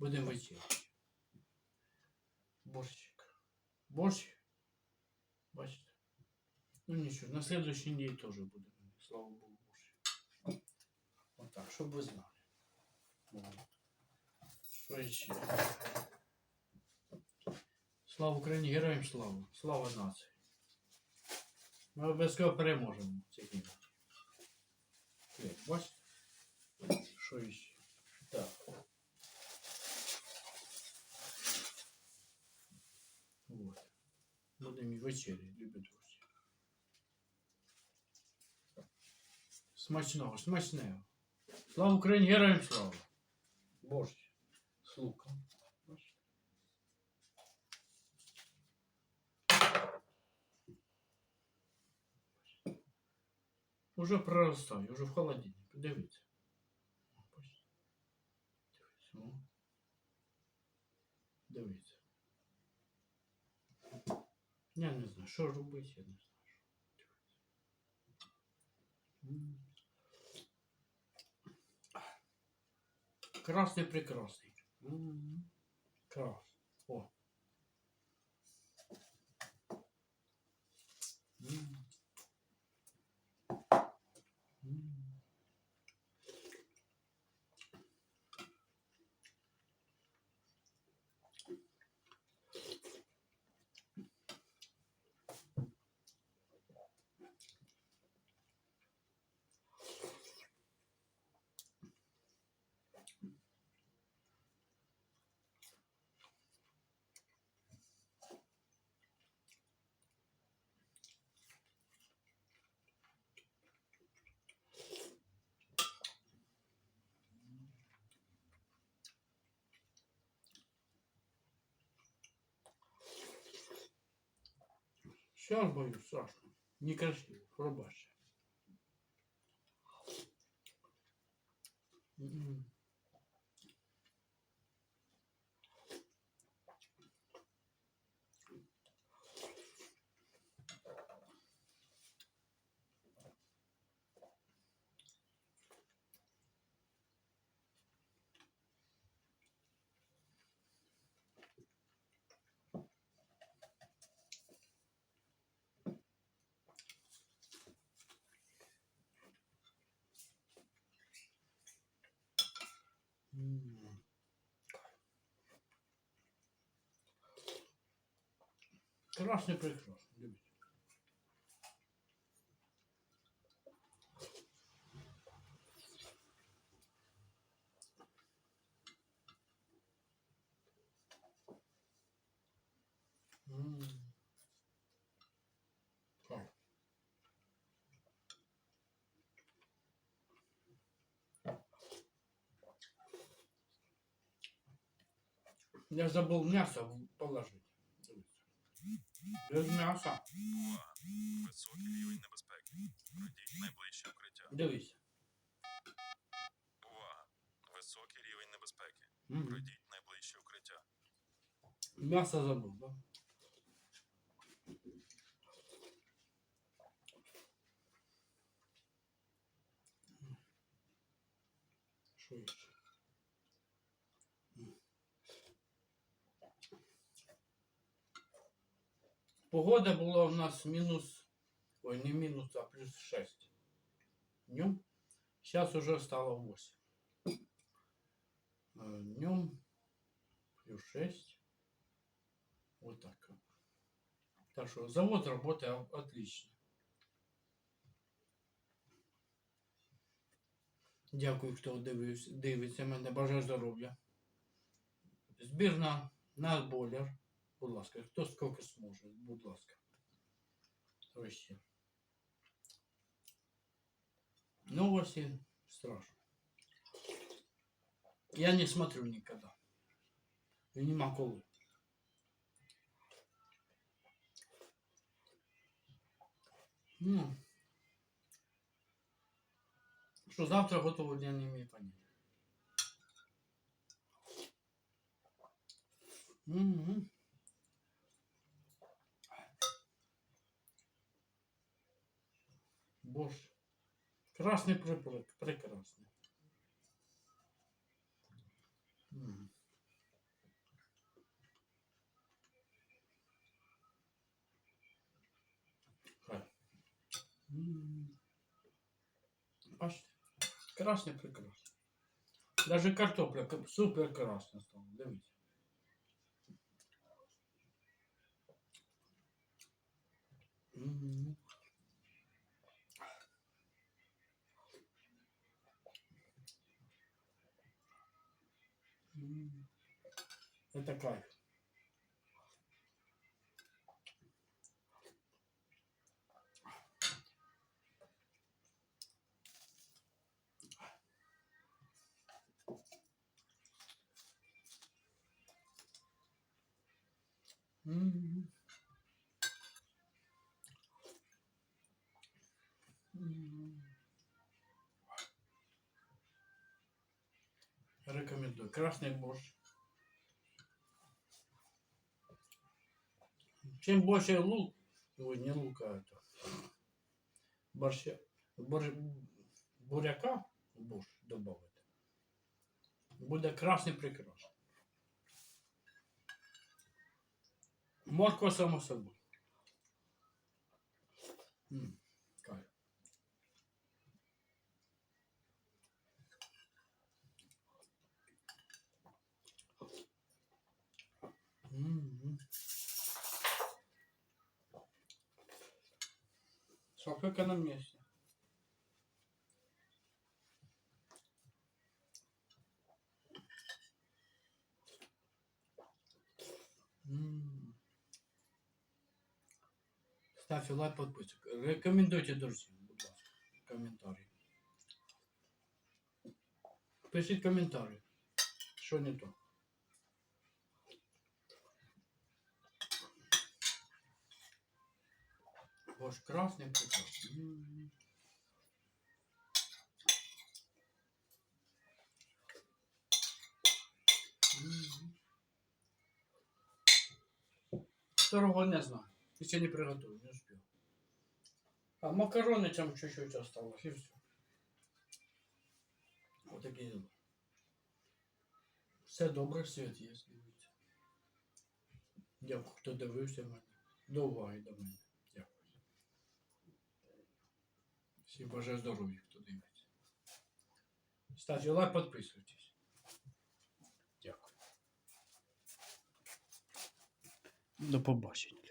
Будемо вечеряти. Борщик. Борщ. Бачите? Ну нічого, на следующий день теж буде. Слава Богу, борщ. Вот так, щоб ви знали. Що ще? Слава Україні, героям слава! Слава нації! Ми обов'язково переможемо цих. Так, бачите? Що ще? Будемо і вечері, любі друзі. Смачного, смачного. Слава Україні, героям слава! Борщ з луком. Бачите? Уже проростає, уже в холодильнику. Дивіться. О, бачите? Дивіться. о. Дивіться. Я не знаю, що робити, я не знаю. Красний прекрасний. М. Крас. О. М. М. Сейчас боюсь, страшно. Некрасиво, пробачте. М. Любите. М. Так. Я забыл мясо положить. Без мяса. Увага! Високий рівень небезпеки. Пройдіть найближче укриття. Дивись. Увага! Високий рівень небезпеки. М. Пройдіть найближче укриття. Мясо забыл, да? Что еще? Погода была у нас минус, ой, не минус, а плюс 6 днем. Сейчас уже стало 8. Днем плюс 6. Вот так. Так что завод работает отлично. Дякую, хто дивився, дивиться мене. Бажаю здоров'я. Збір на, бойлер. Будь ласка, хто скільки зможе, будь ласка. Що ще? Новости страшно. Я не смотрю никогда. И нема коли. Ну, что завтра готово, я не имею понятия. Мгм. Боже. Красний прибрик, прекрасний. Хай. Бачите? Красний прекрасний. Навіть картопля супер красна стала. Дивіться. Mm-hmm. Это кайф. М. Рекомендую. Красный борщ. Чем больше лук, ой, не лука, это, борща, бор- буряка борщ добавить, буде красний прекрасний. Морква само собой. М. Шашлыка на месте. М. Ставьте лайк, подписок. Рекомендуйте друзям, будь ласка, коментарі. Пишіть коментарі. Що не то. Боже, красный прекрасный. М. М. Второго не знаю. Еще не приготовил, не успел. А макароны там чуть-чуть осталось, и все. Вот такие дела. Все добре, світ є, дивіться. Дякую, хто дивився мене. До уваги до мене. Всім бажаю здоров'я, хто дивиться. Ставте лайк, підписуйтесь. Дякую. До побачення.